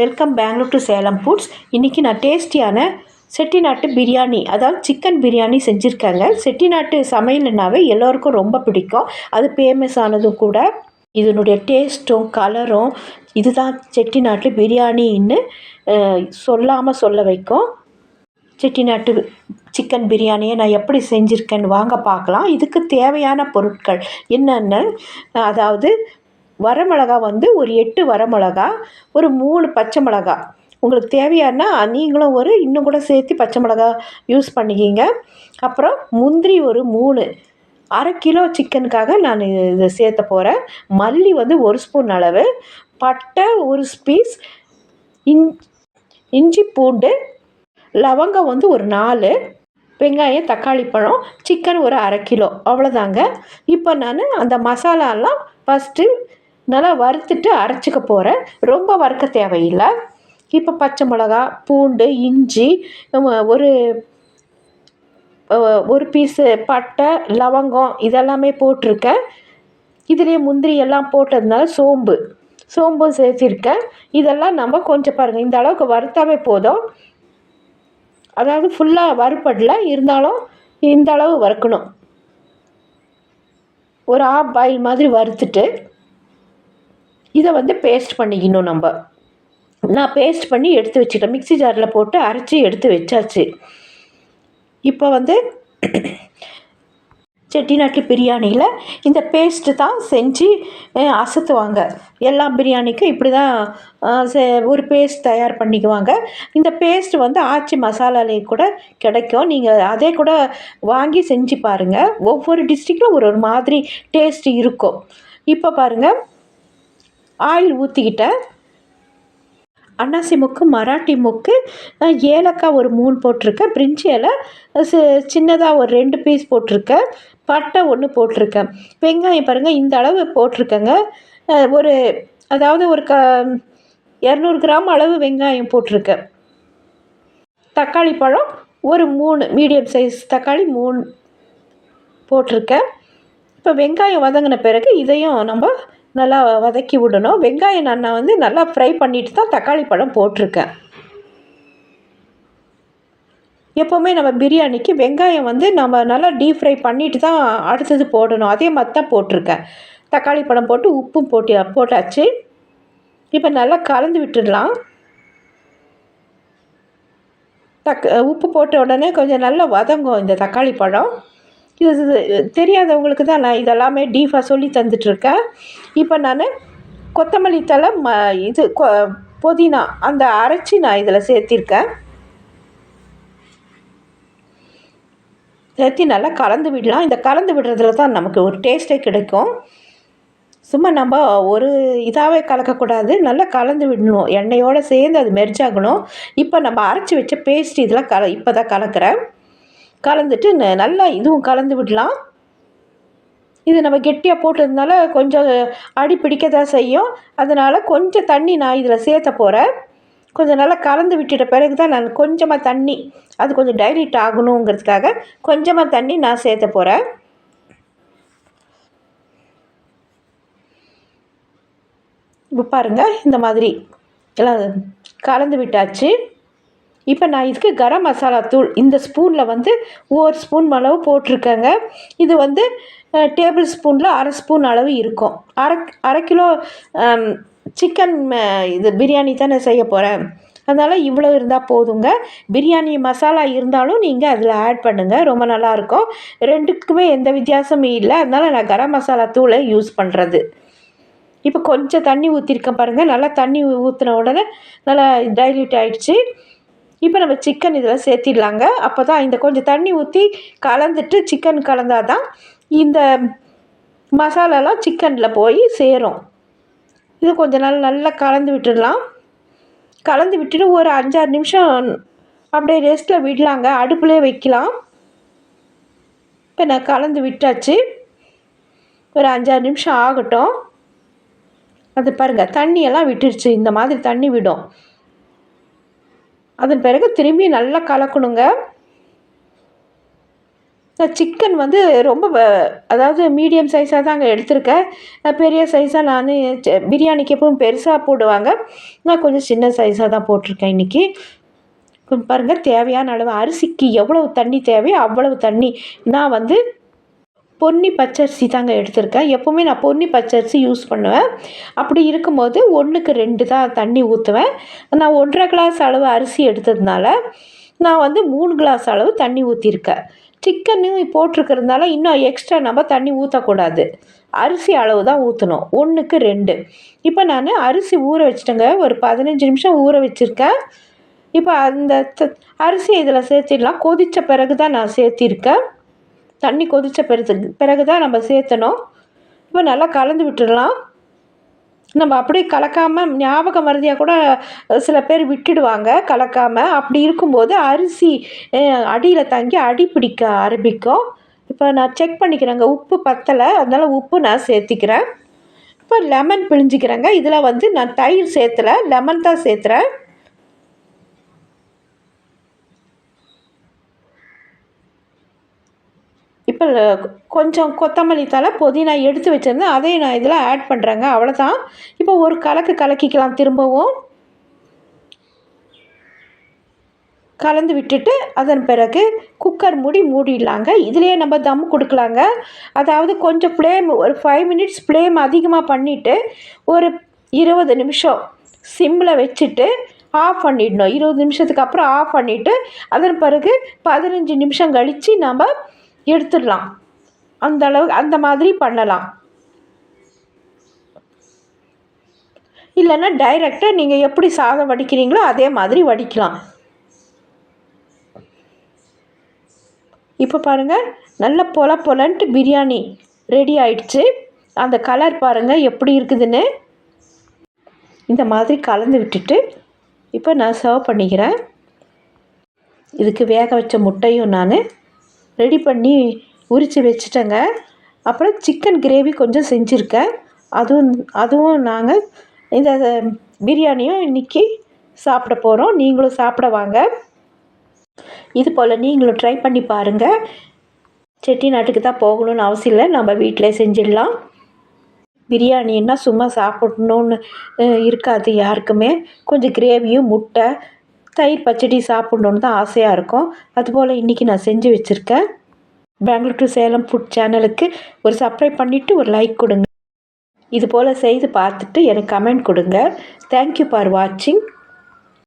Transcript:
Welcome Bangalore to Salem foods இன்றைக்கி நான் டேஸ்டியான செட்டிநாட்டு பிரியாணி அதாவது சிக்கன் பிரியாணி செஞ்சுருக்காங்க. செட்டிநாட்டு சமையல்னாவே எல்லோருக்கும் ரொம்ப பிடிக்கும். அது ஃபேமஸ் ஆனதும் கூட இதனுடைய டேஸ்ட்டும் கலரும் இதுதான் செட்டிநாட்டு பிரியாணின்னு சொல்லாமல் சொல்ல வைக்கும். செட்டிநாட்டு சிக்கன் பிரியாணியை நான் எப்படி செஞ்சுருக்கேன்னு வாங்க பார்க்கலாம். இதுக்கு தேவையான பொருட்கள் என்னென்ன? அதாவது வரமிளகா வந்து ஒரு எட்டு வரமிளகா ஒரு மூணு பச்சை மிளகா. உங்களுக்கு தேவையானா நீங்களும் ஒரு இன்னும் கூட சேர்த்து பச்சை மிளகா யூஸ் பண்ணிக்கிங்க. அப்புறம் முந்திரி ஒரு மூணு அரை கிலோ சிக்கனுக்காக நான் இதை சேர்த்த போகிறேன் மல்லி வந்து ஒரு ஸ்பூன் அளவு பட்டை ஒரு பீஸ் இன் இஞ்சி பூண்டு லவங்கம் வந்து ஒரு நாலு வெங்காயம் தக்காளி பழம் சிக்கன் ஒரு அரை கிலோ. அவ்வளோதாங்க. இப்போ நான் அந்த மசாலாலாம் ஃபஸ்ட்டு நல்லா வறுத்துட்டு அரைச்சிக்க போகிறேன் ரொம்ப வறுக்க தேவையில்லை. இப்போ பச்சை மிளகா பூண்டு இஞ்சி ஒரு ஒரு பீஸு பட்டை லவங்கம் இதெல்லாமே போட்டிருக்கேன். இதுலேயே முந்திரி எல்லாம் போட்டதுனால சோம்பு சோம்பும் சேர்த்திருக்கேன். இதெல்லாம் நம்ம கொஞ்சம் பாருங்கள் இந்த அளவுக்கு வறுத்தாவே போதும். அதாவது ஃபுல்லாக வறுப்படல இருந்தாலும் இந்த அளவு வறுக்கணும். ஒரு ஆஃப் பாயில் மாதிரி வறுத்துட்டு இதை வந்து பேஸ்ட் பண்ணிக்கணும் நம்ம நான் பேஸ்ட் பண்ணி எடுத்து வச்சுட்டேன். மிக்ஸி ஜாரில் போட்டு அரைச்சி எடுத்து வச்சாச்சு. இப்போ வந்து செட்டிநாட்டு பிரியாணியில் இந்த பேஸ்ட்டு தான் செஞ்சு அசத்துவாங்க. எல்லா பிரியாணிக்கும் இப்படி தான் ஒரு பேஸ்ட் தயார் பண்ணிக்குவாங்க. இந்த பேஸ்ட் வந்து ஆச்சி மசாலாலே கூட கிடைக்கும். நீங்கள் அதே கூட வாங்கி செஞ்சு பாருங்கள் ஒவ்வொரு டிஸ்ட்ரிக்டில் ஒரு ஒரு மாதிரி டேஸ்ட் இருக்கும். இப்போ பாருங்கள் ஆயில் ஊற்றிக்கிட்டேன் அன்னாசி மொக்கு மராட்டி மொக்கு ஏலக்காய் ஒரு மூணு போட்டிருக்கேன். பிரிஞ்சி இலை சின்னதாக ஒரு ரெண்டு பீஸ் போட்டிருக்கேன். பட்டை ஒன்று போட்டிருக்கேன். வெங்காயம் பாருங்கள் இந்த அளவு போட்டிருக்கேங்க. ஒரு அதாவது ஒரு க இரநூறு கிராம் அளவு வெங்காயம் போட்டிருக்கேன். தக்காளி பழம் ஒரு மூணு மீடியம் சைஸ் தக்காளி மூணு போட்டிருக்கேன். இப்போ வெங்காயம் வதங்கின பிறகு இதையும் நம்ம நல்லா வதக்கி விடணும். வெங்காயம் நான் வந்து நல்லா ஃப்ரை பண்ணிவிட்டு தான் தக்காளி பழம் போட்டிருக்கேன். எப்போவுமே நம்ம பிரியாணிக்கு வெங்காயம் வந்து நம்ம நல்லா டீப் ஃப்ரை பண்ணிவிட்டு தான் அடுத்தது போடணும். அதே மாதிரி தான் போட்டிருக்கேன். தக்காளி பழம் போட்டு உப்பும் போட்டு போட்டாச்சு. இப்போ நல்லா கலந்து விட்டுடலாம். தக் உப்பு போட்ட உடனே கொஞ்சம் நல்லா வதங்கும் இந்த தக்காளி பழம். இது தெரியாதவங்களுக்கு தான் நான் இதெல்லாமே டீஃபாக சொல்லி தந்துட்டுருக்கேன். இப்போ நான் கொத்தமல்லி தலை ம இது கொ புதினா அந்த அரைச்சி நான் இதில் சேர்த்திருக்கேன். சேர்த்து நல்லா கலந்து விடலாம். இந்த கலந்து விடுறதுல தான் நமக்கு ஒரு டேஸ்ட்டே கிடைக்கும். சும்மா நம்ம ஒரு இதாகவே கலக்கக்கூடாது. நல்லா கலந்து விடணும். எண்ணெயோடு சேர்ந்து அது மெரிச்சாகணும் இப்போ நம்ம அரைச்சி வச்ச பேஸ்ட் இதெல்லாம் கல இப்போ தான் கலக்கிறேன். கலந்துட்டு நல்லா இதுவும் கலந்து விடலாம். இது நம்ம கெட்டியாக போட்டதுனால கொஞ்சம் அடி பிடிக்க தான் செய்யும். அதனால் கொஞ்சம் தண்ணி நான் இதில் சேர்த்த போகிறேன் கொஞ்சம் நல்லா கலந்து விட்டுட்ட பிறகு தான் நான் கொஞ்சமாக தண்ணி அது கொஞ்சம் டைல்யூட் ஆகணுங்கிறதுக்காக கொஞ்சமாக தண்ணி நான் சேர்த்த போகிறேன் இப்போ பாருங்கள் இந்த மாதிரி எல்லாம் கலந்து விட்டாச்சு. இப்போ நான் இதுக்கு கரம் மசாலா தூள் இந்த ஸ்பூனில் வந்து ஒரு ஸ்பூன் அளவு போட்டிருக்கேங்க. இது வந்து டேபிள் ஸ்பூனில் அரை ஸ்பூன் அளவு இருக்கும். அரை அரை கிலோ சிக்கன் இது பிரியாணி தானே செய்ய போகிறேன். அதனால் இவ்வளோ இருந்தால் போதுங்க. பிரியாணி மசாலா இருந்தாலும் நீங்கள் அதில் ஆட் பண்ணுங்கள் ரொம்ப நல்லாயிருக்கும். ரெண்டுக்குமே எந்த வித்தியாசமும் இல்லை. அதனால் நான் கரம் மசாலா தூளை யூஸ் பண்ணுறது. இப்போ கொஞ்சம் தண்ணி ஊற்றிருக்கேன் பாருங்கள் நல்லா தண்ணி ஊற்றின உடனே நல்லா டைல்யூட் ஆகிடுச்சு இப்போ நம்ம சிக்கன் இதில் சேர்த்திடலாங்க. அப்போ தான் இந்த கொஞ்சம் தண்ணி ஊற்றி கலந்துட்டு சிக்கன் கலந்தால் தான் இந்த மசாலாலாம் சிக்கனில் போய் சேரும். இது கொஞ்சம் நாள் நல்லா கலந்து விட்டுடலாம். கலந்து விட்டுட்டு ஒரு அஞ்சாறு நிமிஷம் அப்படியே ரெஸ்ட்டில் விடலாங்க. அடுப்புலேயே வைக்கலாம். இப்போ நான் கலந்து விட்டாச்சு. ஒரு அஞ்சாறு நிமிஷம் ஆகட்டும். அது பாருங்கள் தண்ணியெல்லாம் விட்டுருச்சு. இந்த மாதிரி தண்ணி விடும். அதன் பிறகு திரும்பி நல்லா கலக்கணுங்க. நான் சிக்கன் வந்து ரொம்ப வ- அதாவது மீடியம் சைஸாக தான் அங்கே எடுத்திருக்கேன். நான் பெரிய சைஸாக நான் பிரியாணிக்கு எப்பவும் பெருசாக போடுவாங்க. நான் கொஞ்சம் சின்ன சைஸாக தான் போட்டிருக்கேன் இன்றைக்கி பாருங்கள் தேவையான அளவு அரிசிக்கு எவ்வளவு தண்ணி தேவையோ அவ்வளவு தண்ணி நான் வந்து பொன்னி பச்சரிசி தாங்க எடுத்திருக்கேன். எப்போவுமே நான் பொன்னி பச்சரிசி யூஸ் பண்ணுவேன். அப்படி இருக்கும்போது ஒன்றுக்கு ரெண்டு தான் தண்ணி ஊற்றுவேன் நான் ஒன்றரை கிளாஸ் அளவு அரிசி எடுத்ததுனால நான் வந்து மூணு கிளாஸ் அளவு தண்ணி ஊற்றிருக்கேன் சிக்கனு போட்டிருக்கிறதுனால இன்னும் எக்ஸ்ட்ரா நம்ம தண்ணி ஊற்றக்கூடாது அரிசி அளவு தான் ஊற்றணும் ஒன்றுக்கு ரெண்டு. இப்போ நான் அரிசி ஊற வச்சிட்டேங்க. ஒரு பதினஞ்சு நிமிஷம் ஊற வச்சுருக்கேன். இப்போ அந்த அரிசி இதில் சேர்த்திடலாம். கொதித்த பிறகு தான் நான் சேர்த்திருக்கேன். தண்ணி கொதித்த பிறகு பிறகு தான் நம்ம சேர்த்தணும். இப்போ நல்லா கலந்து விட்டுடலாம். நம்ம அப்படியே கலக்காமல் ஞாபக மருதியாக கூட சில பேர் விட்டுடுவாங்க கலக்காமல் அப்படி இருக்கும்போது அரிசி அடியில் தங்கி அடி பிடிக்க ஆரம்பிக்கும். இப்போ நான் செக் பண்ணிக்கிறேங்க உப்பு பத்தலை அதனால் உப்பு நான் சேர்த்திக்கிறேன். இப்போ லெமன் பிழிஞ்சிக்கிறேங்க இதில் வந்து நான் தயிர் சேர்த்தல லெமன் தான் சேர்த்துறேன். இப்போ கொஞ்சம் கொத்தமல்லி தழை புதினா எடுத்து வச்சுருந்தேன். அதையும் நான் இதில் ஆட் பண்ணுறேங்க அவ்வளோதான் இப்போ ஒரு கலக்கு கலக்கிக்கலாம். திரும்பவும். கலந்து விட்டுட்டு அதன் பிறகு குக்கர் மூடி மூடிடலாங்க. இதுலேயே நம்ம தம் கொடுக்கலாங்க. அதாவது கொஞ்சம் ஃப்ளேம் ஒரு ஃபைவ் மினிட்ஸ் ஃப்ளேம் அதிகமாக பண்ணிவிட்டு ஒரு இருபது நிமிஷம் சிம்மில் வச்சுட்டு ஆஃப் பண்ணிடணும். இருபது நிமிஷத்துக்கு அப்புறம் ஆஃப் பண்ணிவிட்டு அதன் பிறகு பதினஞ்சு நிமிஷம் கழித்து நம்ம எடுத்துடலாம். அந்த அளவு அந்த மாதிரி பண்ணலாம். இல்லைன்னா டைரெக்டாக நீங்கள் எப்படி சாதம் வடிக்கிறீங்களோ அதே மாதிரி வடிக்கலாம். இப்போ பாருங்கள் நல்ல பொல பொலன்ட்டு பிரியாணி ரெடி ஆயிடுச்சு. அந்த கலர் பாருங்கள் எப்படி இருக்குதுன்னு. இந்த மாதிரி கலந்து விட்டுட்டு இப்போ நான் சர்வ் பண்ணிக்கிறேன். இதுக்கு வேக வச்ச முட்டையும் நான் ரெடி பண்ணி உரித்து வச்சுட்டேங்க. அப்புறம் சிக்கன் கிரேவி கொஞ்சம் செஞ்சுருக்கேன். அதுவும் அதுவும் நாங்கள் இந்த பிரியாணியும் இன்றைக்கி சாப்பிட போகிறோம் நீங்களும் சாப்பிட வாங்க. இது போல் நீங்களும் ட்ரை பண்ணி பாருங்கள் செட்டிநாட்டுக்கு தான் போகணும்னு அவசியம் இல்லை. நம்ம வீட்டிலே செஞ்சிடலாம். பிரியாணின்னா சும்மா சாப்பிடணுன்னு இருக்காது யாருக்குமே. கொஞ்சம் கிரேவியும் முட்டை தயிர் பச்சடி சாப்பிட்ணுன்னு தான் ஆசையாக இருக்கும். அதுபோல் இன்றைக்கி நான் செஞ்சு வச்சுருக்கேன். பெங்களூர் டு சேலம் ஃபுட் சேனலுக்கு ஒரு சப்ஸ்கிரைப் பண்ணிவிட்டு ஒரு லைக் கொடுங்க. இது போல் செய்து பார்த்துட்டு எனக்கு கமெண்ட் கொடுங்க. தேங்க்யூ ஃபார் வாட்சிங்